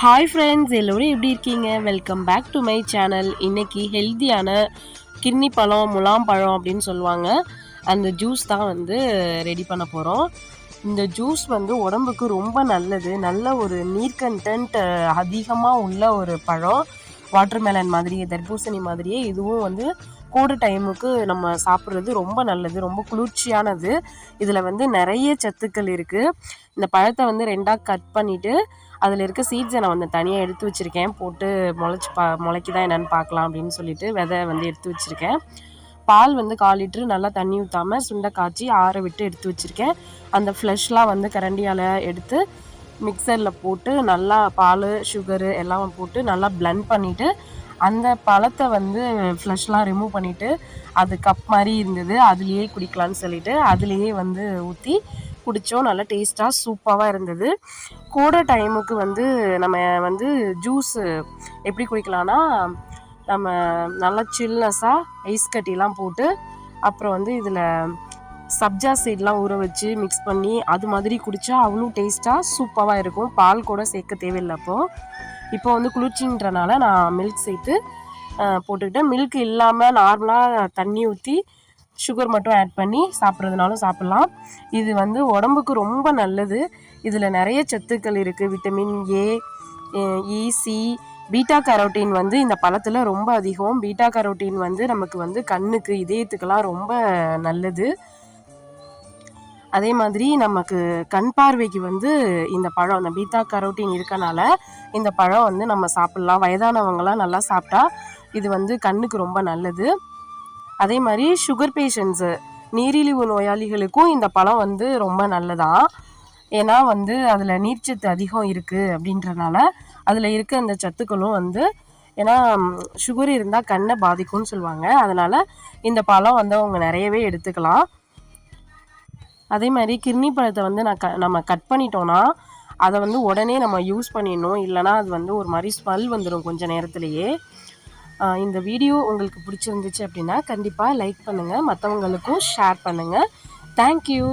Hi friends எல்லோரும் எப்படி இருக்கீங்க? Welcome back to my channel இன்னைக்கு ஹெல்த்தியான கிர்னி பழம் முலாம் பழம் அப்படின்னு சொல்லுவாங்க. அந்த ஜூஸ் தான் வந்து ரெடி பண்ண போகிறோம் இந்த ஜூஸ் வந்து உடம்புக்கு ரொம்ப நல்லது. நல்ல ஒரு நீர் கண்டென்ட் அதிகமாக உள்ள ஒரு பழம். வாட்டர்மெலன் மாதிரியே தர்பூசணி மாதிரியே இதுவும் வந்து கோடு டைமுக்கு நம்ம சாப்பிட்றது ரொம்ப நல்லது. ரொம்ப குளிர்ச்சியானது. இதில் வந்து நிறைய சத்துக்கள் இருக்குது இந்த பழத்தை வந்து ரெண்டாக கட் பண்ணிவிட்டு அதில் இருக்க சீட்ஸை நான் வந்து தனியாக எடுத்து வச்சுருக்கேன். போட்டு முளைச்சி பா முளைக்குதா என்னென்னு பார்க்கலாம் அப்படின்னு சொல்லிட்டு விதை வந்து எடுத்து வச்சுருக்கேன். பால் வந்து கால் லிட்ரு நல்லா தண்ணி ஊற்றாமல் சுண்டை காய்ச்சி ஆற விட்டு எடுத்து வச்சுருக்கேன். அந்த ஃப்ளஷ்லாம் வந்து கரண்டியால் எடுத்து மிக்சரில் போட்டு நல்லா பால் சுகரு எல்லாம் போட்டு நல்லா பிளெண்ட் பண்ணிவிட்டு அந்த பழத்தை வந்து ஃப்ளஷ்லாம் ரிமூவ் பண்ணிவிட்டு அது கப் மாதிரி இருந்தது. அதுலேயே குடிக்கலான்னு சொல்லிட்டு அதுலேயே வந்து ஊற்றி குடித்தோம் நல்லா டேஸ்ட்டாக சூப்பராக இருந்தது. கோடை டைமுக்கு வந்து நம்ம வந்து ஜூஸு எப்படி குடிக்கலாம்னா நம்ம நல்லா சில்னஸாக ஐஸ் கட்டிலாம் போட்டு அப்புறம் வந்து இதில் சப்ஜா சீட்லாம் ஊற வச்சு மிக்ஸ் பண்ணி அது மாதிரி குடித்தா அவ்வளோ டேஸ்ட்டாக சூப்பராக இருக்கும். பால் கூட சேர்க்க தேவையில்லை அப்போது இப்போ வந்து குளிர்ச்சின்றனால நான் மில்க் சேர்த்து போட்டுக்கிட்டேன். மில்க் இல்லாமல் நார்மலாக தண்ணி ஊற்றி சுகர் மட்டும் ஆட் பண்ணி சாப்பிட்றதுனாலும் சாப்பிட்லாம். இது வந்து உடம்புக்கு ரொம்ப நல்லது. இதில் நிறைய சத்துக்கள் இருக்குது விட்டமின் ஏ இசி பீட்டா கரோட்டின் வந்து இந்த பழத்தில் ரொம்ப அதிகம். பீட்டா கரோட்டின் வந்து நமக்கு வந்து கண்ணுக்கு இதயத்துக்கெல்லாம் ரொம்ப நல்லது. அதே மாதிரி நமக்கு கண் பார்வைக்கு வந்து இந்த பழம் அந்த பீட்டா கரோட்டின் இருக்கனால இந்த பழம் வந்து நம்ம சாப்பிட்லாம். வயதானவங்களாம் நல்லா சாப்பிட்டா இது வந்து கண்ணுக்கு ரொம்ப நல்லது. அதே மாதிரி சுகர் பேஷண்ட்ஸு நீரிழிவு நோயாளிகளுக்கும் இந்த பழம் வந்து ரொம்ப நல்லதான் ஏன்னா வந்து அதில் நீர்ச்சத்து அதிகம் இருக்குது அப்படின்றனால அதில் இருக்க அந்த சத்துக்களும் வந்து ஏன்னா சுகர் இருந்தால் கண்ணை பாதிக்கும்னு சொல்லுவாங்க. அதனால் இந்த பழம் வந்து அவங்க நிறையவே எடுத்துக்கலாம். அதே மாதிரி கிர்னி பழத்தை வந்து நான் க நம்ம கட் பண்ணிட்டோன்னா அதை வந்து உடனே நம்ம யூஸ் பண்ணிடணும். இல்லைனா அது வந்து ஒரு மாதிரி ஸ்மெல் வந்துடும் கொஞ்சம் நேரத்துலையே. இந்த வீடியோ உங்களுக்கு பிடிச்சிருந்துச்சு அப்படின்னா கண்டிப்பாக லைக் பண்ணுங்கள் மற்றவங்களுக்கும் ஷேர் பண்ணுங்கள் தேங்க்யூ